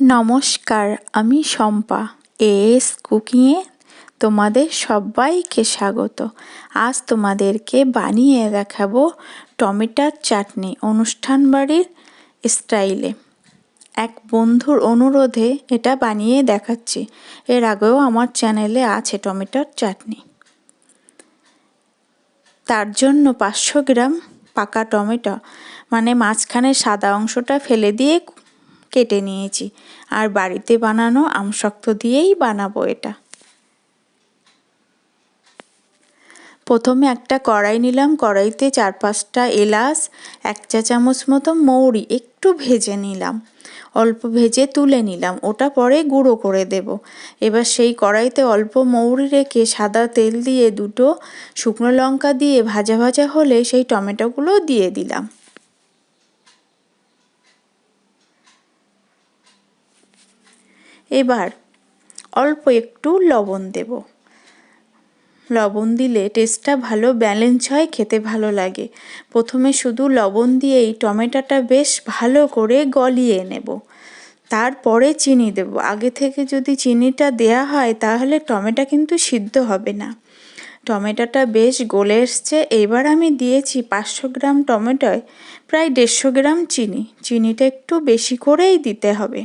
নমস্কার, আমি শম্পা এস কুকিংয়ে তোমাদের সবাইকে স্বাগত। আজ তোমাদেরকে বানিয়ে দেখাবো টমেটোর চাটনি অনুষ্ঠান বাড়ির স্টাইলে। এক বন্ধুর অনুরোধে এটা বানিয়ে দেখাচ্ছি। এর আগেও আমার চ্যানেলে আছে টমেটোর চাটনি। তার জন্য পাঁচশো গ্রাম পাকা টমেটো মানে মাঝখানে সাদা অংশটা ফেলে দিয়ে কেটে নিয়েছি। আর বাড়িতে বানানো আমশক্ত দিয়েই বানাবো এটা। প্রথমে একটা কড়াই নিলাম। কড়াইতে চার পাঁচটা এলাচ, এক চা চামচ মতো মৌরি একটু ভেজে নিলাম। অল্প ভেজে তুলে নিলাম। ওটা পরে গুঁড়ো করে দেব। এবার সেই কড়াইতে অল্প মৌরি রেখে সাদা তেল দিয়ে দুটো শুকনো লঙ্কা দিয়ে ভাজা ভাজা হলে সেই টমেটোগুলো দিয়ে দিলাম। এবার অল্প একটু লবণ দেব। লবণ দিলে টেস্টটা ভালো ব্যালেন্স হয়, খেতে ভালো লাগে। প্রথমে শুধু লবণ দিয়েই টমেটোটা বেশ ভালো করে গলিয়ে নেব। তারপরে চিনি দেব। আগে থেকে যদি চিনিটা দেয়া হয়, তাহলে টমেটো কিন্তু সিদ্ধ হবে না। টমেটোটা বেশ গলে এসছে। এবার আমি দিয়েছি পাঁচশো গ্রাম টমেটোয় প্রায় দেড়শো গ্রাম চিনি। চিনিটা একটু বেশি করেই দিতে হবে।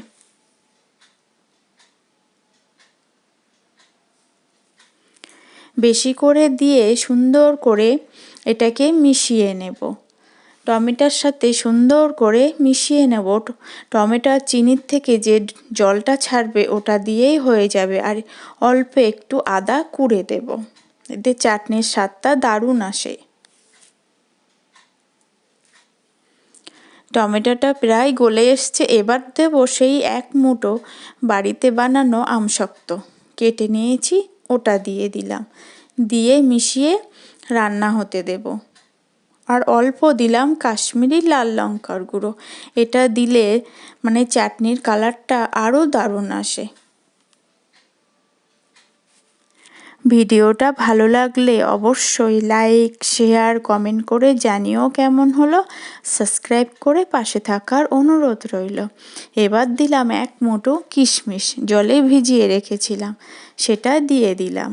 বেশি করে দিয়ে সুন্দর করে এটাকে মিশিয়ে নেব। টমেটোর সাথে সুন্দর করে মিশিয়ে নেব। টমেটো চিনির থেকে যে জলটা ছাড়বে ওটা দিয়েই হয়ে যাবে। আর অল্প একটু আদা কুড়ে দেব। এতে চাটনির স্বাদটা দারুণ আসে। টমেটোটা প্রায় গলে এসছে। এবার দেবো সেই এক মুঠো বাড়িতে বানানো আমশক্ত। কেটে নিয়েছি। ওটা দিয়ে দিলাম। দিয়ে মিশিয়ে রান্না হতে দেব। আর অল্প দিলাম কাশ্মীরি লাল লঙ্কার গুঁড়ো। এটা দিলে মানে চাটনির কালারটা আরও দারুণ আসে। ভিডিওটা ভালো লাগলে অবশ্যই লাইক, শেয়ার, কমেন্ট করে জানিও কেমন হলো। সাবস্ক্রাইব করে পাশে থাকার অনুরোধ রইল। এবার দিলাম এক মুঠো কিশমিশ, জলে ভিজিয়ে রেখেছিলাম। সেটা দিয়ে দিলাম।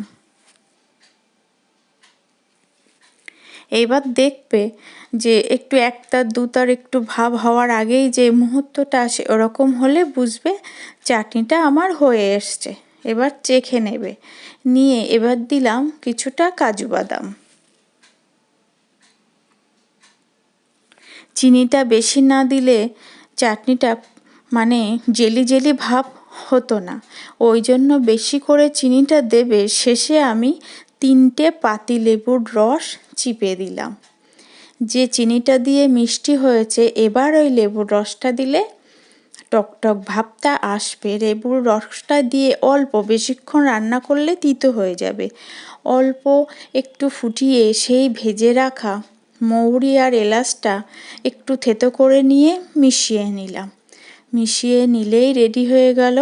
এইবার দেখবে যে একটু একতার দুতার একটু ভাব হওয়ার আগেই যে মুহূর্তটা আসে, ওরকম হলে বুঝবে চাটনিটা আমার হয়ে এসছে। এবার চেখে নেবে। নিয়ে এবার দিলাম কিছুটা কাজু বাদাম। চিনিটা বেশি না দিলে চাটনিটা মানে জেলি জেলি ভাব হতো না। ওই জন্য বেশি করে চিনিটা দেবে। শেষে আমি তিনটে পাতি লেবুর রস চিপে দিলাম। যে চিনিটা দিয়ে মিষ্টি হয়েছে, এবার ওই লেবুর রসটা দিলে টকটক ভাবটা আসবে। লেবুর রসটা দিয়ে অল্প বেশিক্ষণ রান্না করলে তিতো হয়ে যাবে। অল্প একটু ফুটিয়ে সেই ভেজে রাখা মৌরি আর এলাচটা একটু থেতো করে নিয়ে মিশিয়ে নিলাম। মিশিয়ে নিলেই রেডি হয়ে গেল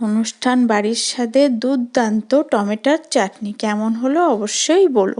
অনুষ্ঠান বাড়ির সাথে দুর্দান্ত টমেটোর চাটনি। কেমন হলো অবশ্যই বলো